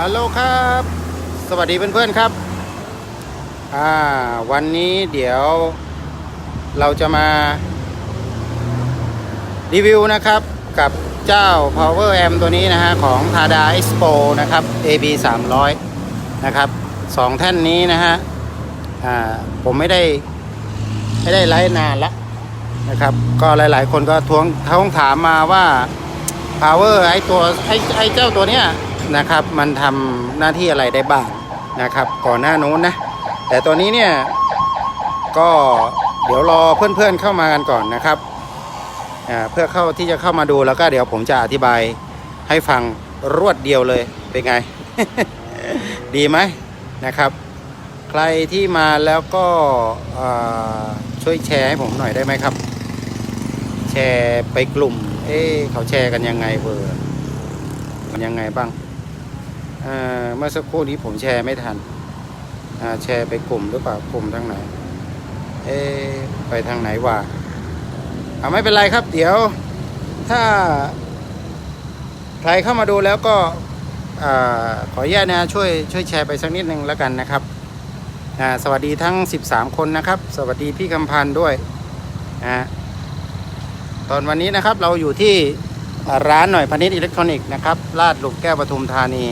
ฮัลโหลครับ สวัสดีเพื่อนๆครับ อ่า วันนี้เดี๋ยวเราจะมา รีวิวนะครับกับเจ้า Power Amp ตัวนี้นะฮะ ของ Tada Expo นะครับ AB 300นะครับสองแท่นนี้นะฮะ อ่า ผมไม่ได้ ไม่ได้ไลฟ์นานละนะครับ ก็หลายๆ คนก็ทวงท้วงถามมาว่า power ไอตัวไอไอเจ้าตัวเนี้ย นะครับ มันทำหน้าที่อะไรได้บ้างนะครับ ก่อนหน้านู้นนะ แต่ตัวนี้เนี่ยก็เดี๋ยวรอเพื่อนๆเข้ามากันก่อนนะครับเพื่อเข้าที่จะเข้ามาดูแล้วก็เดี๋ยวผมจะอธิบายให้ฟังรวดเดียวเลยเป็นไง ดีไหมนะครับ ใครที่มาแล้วก็ช่วยแชร์ให้ผมหน่อยได้ไหมครับ แชร์ไปกลุ่ม เอ๊เขาแชร์กันยังไงเบอร์มันยังไงบ้าง เมื่อสักครู่นี้ผมแชร์ไม่ทันแชร์ไปกลุ่มหรือเปล่ากลุ่มทางไหน เอ๊ไปทางไหนวะเอาไม่เป็นไรครับ เดี๋ยว ถ้าใครเข้ามาดูแล้วก็อขออนุญาตนะช่วยช่วยแชร์ไปสักนิดหนึ่งแล้วกันนะครับสวัสดีทั้ง 13 คนนะครับ สวัสดีพี่คำพันธ์ด้วยนะตอนวันนี้นะครับเราอยู่ที่ร้านหน่อยพาณิชย์อิเล็กทรอนิกส์นะครับลาดหลุมแก้วปทุมธานี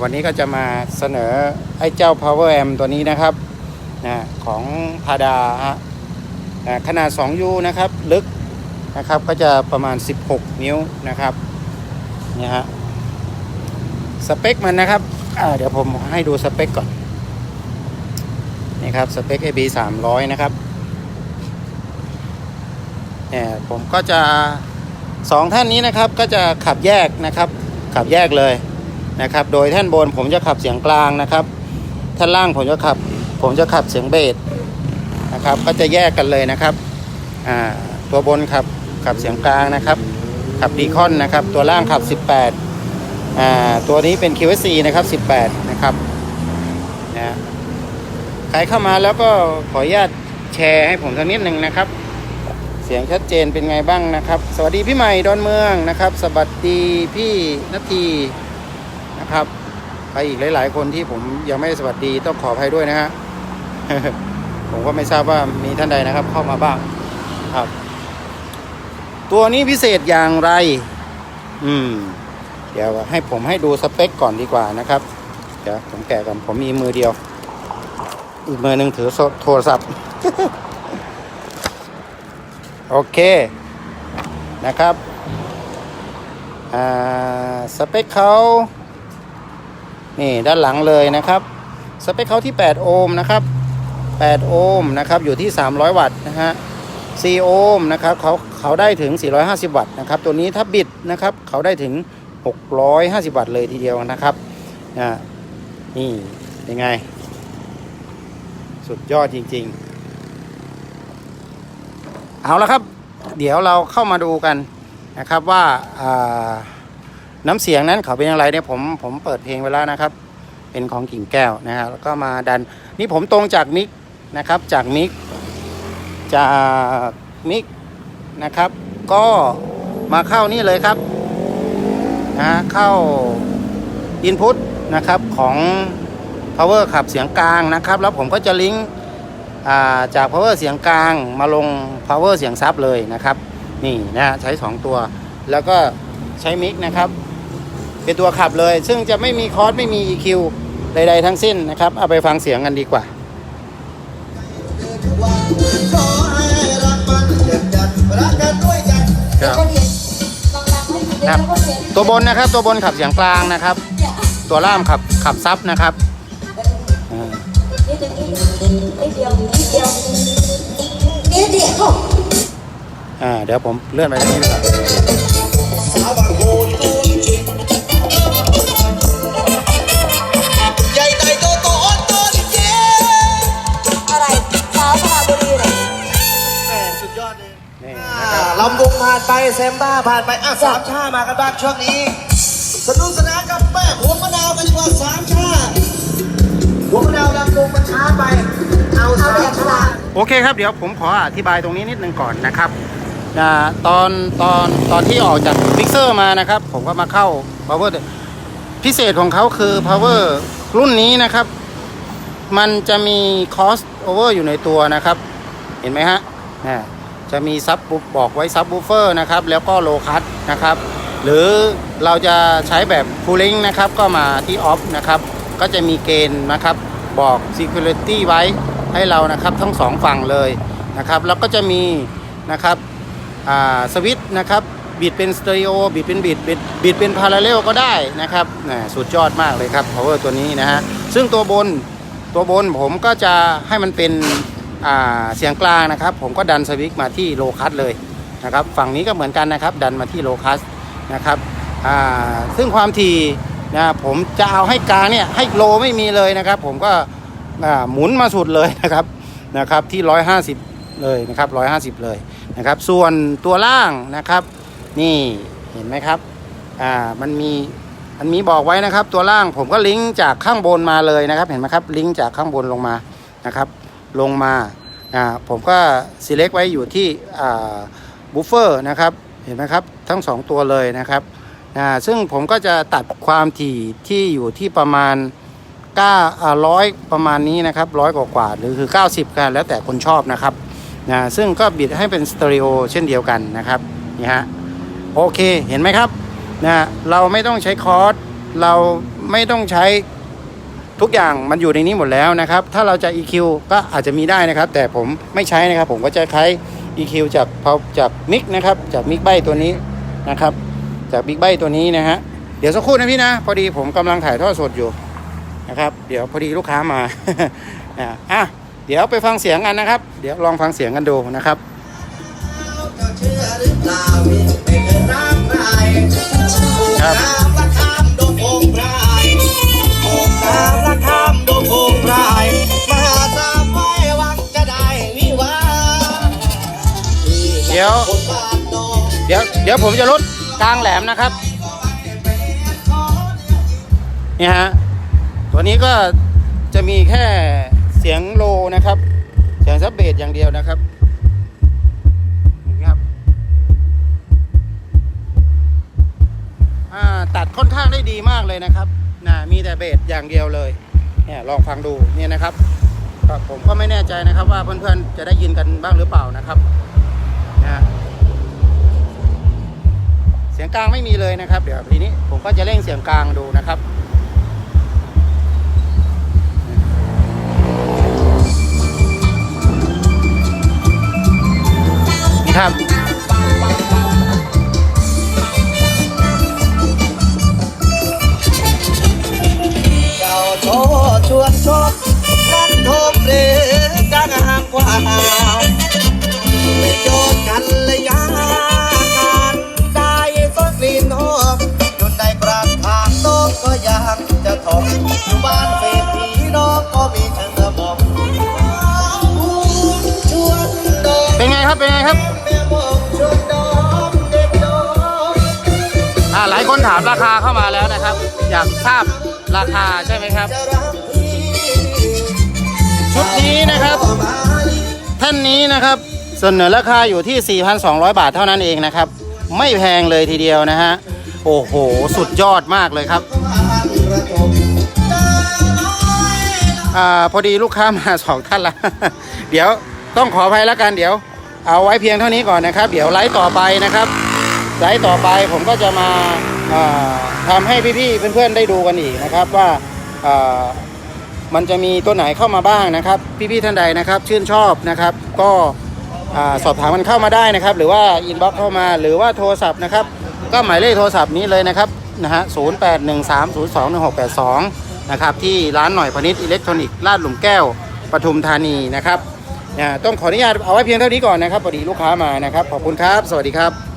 วันนี้ก็จะมาเสนอไอ้เจ้า power amp ตัวนี้นะครับนะของพาดาฮะขนาด 2U นะครับ ลึกนะครับก็จะประมาณ 16 นิ้วนะครับนี่ฮะสเปคมันนะครับเดี๋ยวผมให้ดูสเปคก่อนนี่ครับสเปค AB 300 นะครับเนี่ยผมก็จะสองท่านนี้นะครับก็จะขับแยกนะครับ ขับแยกเลย นะครับ โดยท่านบนผมจะขับเสียงกลางนะครับท่านล่างผมจะขับ ผมจะขับเสียงเบสนะครับ ก็จะแยกกันเลยนะครับตัวบนขับขับเสียงกลางนะครับ ขับดีคอนนะครับ ตัวล่างขับ 18อ่าตัวนี้เป็น QSC นะครับ 18 นะครับนะใครเข้ามาแล้วก็ขออนุญาตแชร์ให้ผมสักนิดหนึ่งนะครับ เสียงชัดเจนเป็นไงบ้างนะครับ สวัสดีพี่ใหม่ดอนเมืองนะครับ สวัสดีพี่นาที นะครับไปอีกหลาย ๆ คนที่ผมยังไม่ได้สวัสดีต้องขออภัยด้วยนะฮะผมก็ไม่ทราบว่ามีท่านใดนะครับ เข้ามาบ้างครับ ตัวนี้พิเศษอย่างไร อืม เดี๋ยวให้ผมให้ดูสเปคก่อนดีกว่านะครับ เดี๋ยวผมแกะก่อนผมมีมือเดียว อีกมือหนึ่งถือโทรศัพท์ โอเคนะครับ อ่า สเปคเขา นี่ด้านหลังเลยนะครับ สเปคเขาที่ 8 โอห์มนะครับ 8 โอห์มนะครับอยู่ที่ 300 วัตต์นะฮะ 4 โอห์มนะครับเขาเขาได้ถึง 450 วัตต์นะครับ ตัวนี้ถ้าบิดนะครับเขาได้ถึง 650 วัตต์เลยทีเดียวนะครับอ่านี่เป็นไง สุดยอดจริง ๆ เอาละครับ เดี๋ยวเราเข้ามาดูกันนะครับว่าอ่า น้ำเสียงนั้นเขาเป็นอย่างไรเนี่ยผมผมเปิดเพลงไว้แล้วนะครับ เป็นของกิ่งแก้วนะฮะแล้วก็มาดัน นี่ผมตรงจากมิกนะครับ จากมิกจากมิกนะครับ ก็มาเข้านี่เลยครับนะเข้าอินพุตนะครับของ power ขับเสียงกลางนะครับ แล้วผมก็จะลิงก์าจาก power เสียงกลางมาลง power เสียงซับเลยนะครับ นี่นะใช้ 2 ตัว แล้วก็ใช้มิกนะครับ เป็นตัวขับเลย ซึ่งจะไม่มีคอร์สไม่มี EQ ใดๆทั้งสิ้นนะครับ เอาไปฟังเสียงกันดีกว่าขอให้รักมันเจ็บจัดรักกันด้วยใจครับคนเห็นบางครั้งไม่เห็นครับแล้วก็เห็นตัวบนนะครับตัวบนขับเสียงกลางนะครับเนี่ยตัวล่างขับขับซับนะครับอ่านิดเดียวนิดเดียวนิดเดียวนิดเดียวอ่าเดี๋ยวผมเลื่อนไปตรงนี้ดีกว่า ผ่านไปแซมบ้าผ่านไปอะสามชามากันบ้างช่วงนี้ สนุกสนานกับแม่หัวมะนาวกันดีกว่าสามชาหัวมะนาวลำวงมันช้าไป เอาสามชาโอเคครับเดี๋ยวผมขออธิบายตรงนี้นิดนึงก่อนนะครับอ่าตอนตอนตอนที่ออกจากมิกเซอร์มานะครับ ผมก็มาเข้า power พิเศษของเขาคือ power รุ่นนี้นะครับ มันจะมี cost over อยู่ในตัวนะครับ เห็นไหมฮะนะ จะมีซับบอกไว้ซับบูเฟอร์นะครับแล้วก็โลคัสนะครับหรือเราจะใช้แบบ cooling นะครับก็มาที่ off นะครับก็จะมีเกณฑ์นะครับบอก security ไว้ให้เรานะครับทั้งสองฝั่งเลยนะครับแล้วก็จะมีนะครับสวิตช์นะครับบิดเป็นสเตอริโอบิดเป็นบิดบิดบิดเป็นพาราเรลก็ได้นะครับนะสุดยอดมากเลยครับ power ตัวนี้นะฮะซึ่งตัวบนตัวบนผมก็จะให้มันเป็น เสียงกลางนะครับ ผมก็ดันสวิตช์มาที่โลคัสเลยนะครับ ฝั่งนี้ก็เหมือนกันนะครับ ดันมาที่โลคัสนะครับซึ่งความถี่นะผมจะเอาให้กลางเนี่ยให้โลไม่มีเลยนะครับ ผมก็หมุนมาสุดเลยนะครับนะครับที่ 150 เลยนะครับ 150 เลยนะครับ ส่วนตัวล่างนะครับ นี่เห็นไหมครับอ่ามันมีอันนี้บอกไว้นะครับ ตัวล่างผมก็ลิงก์จากข้างบนมาเลยนะครับ เห็นไหมครับลิงก์จากข้างบนลงมานะครับ ลงมาผมก็ select ไว้อยู่ที่บูฟเฟอร์นะครับเห็นไหมครับทั้งสองตัวเลยนะครับซึ่งผมก็จะตัดความถี่ที่อยู่ที่ประมาณ9ร้อยประมาณนี้นะครับร้อยกว่าๆหรือคือ 90กันแล้วแต่คนชอบนะครับนะซึ่งก็บิดให้เป็นสเตอริโอเช่นเดียวกันนะครับนี่ฮะโอเคเห็นไหมครับนะเราไม่ต้องใช้คอร์สเราไม่ต้องใช้ ทุกอย่างมันอยู่ในนี้หมดแล้วนะครับ ถ้าเราจะ EQ ก็อาจจะมีได้นะครับ แต่ผมไม่ใช้นะครับ ผมก็จะใช้ EQ จากจากมิกนะครับจากมิกใบตัวนี้นะครับ จากบิ๊กใบตัวนี้นะฮะเดี๋ยวสักครู่นะพี่นะ พอดีผมกำลังถ่ายทอดสดอยู่นะครับ เดี๋ยวพอดีลูกค้ามาอะอะเดี๋ยวไปฟังเสียงกันนะครับ เดี๋ยวลองฟังเสียงกันดูนะครับครัก ดี๋ยว เดี๋ยว เดี๋ยวผมจะลดกลางแหลมนะครับ นี่ฮะ ตัวนี้ก็จะมีแค่เสียงโลนะครับ เสียงซับเบสอย่างเดียวนะครับนี่ครับอ่าตัดค่อนข้างได้ดีมากเลยนะครับนะมีแต่เบสอย่างเดียวเลย เนี่ยลองฟังดูเนี่ยนะครับผมก็ไม่แน่ใจนะครับว่าเพื่อนๆจะได้ยินกันบ้างหรือเปล่านะครับ นะเสียงกลางไม่มีเลยนะครับ เดี๋ยวทีนี้ผมก็จะเร่งเสียงกลางดูนะครับนี่ครับเจ้าโทษชวนชกกันทบหรือกางห่างกว่าไม่ยนกัายคนถามราคาเข้ามาแล้วนะครับ อยากทราบราคาใช่ไหมครับ ชุดนี้นะครับ ท่านนี้นะครับเสนอราคาอยู่ที่ 4,200 บาทเท่านั้นเองนะครับ ไม่แพงเลยทีเดียวนะฮะโอ้โห สุดยอดมากเลยครับอ่าพอดีลูกค้ามาสองท่านละ เดี๋ยวต้องขออภัยแล้วกันเดี๋ยว เอาไว้เพียงเท่านี้ก่อนนะครับ เดี๋ยวไลฟ์ต่อไปนะครับไลฟ์ต่อไปผมก็จะมา ทำให้พี่ๆเพื่อนๆได้ดูกันอีกนะครับว่ามันจะมีตัวไหนเข้ามาบ้างนะครับ พี่ๆท่านใดนะครับ ชื่นชอบนะครับ ก็สอบถามมันเข้ามาได้นะครับ หรือว่าอินบ็อกเข้ามาหรือว่าโทรศัพท์นะครับ ก็หมายเลขโทรศัพท์นี้เลยนะครับนะฮะ0813021682นะครับที่ร้านหน่อยพนิชอิเล็กทรอนิกส์ลาดหลุมแก้วปทุมธานีนะครับอ่าต้องขออนุญาตเอาไว้เพียงเท่านี้ก่อนนะครับพอดีลูกค้ามานะครับ ขอบคุณครับ สวัสดีครับ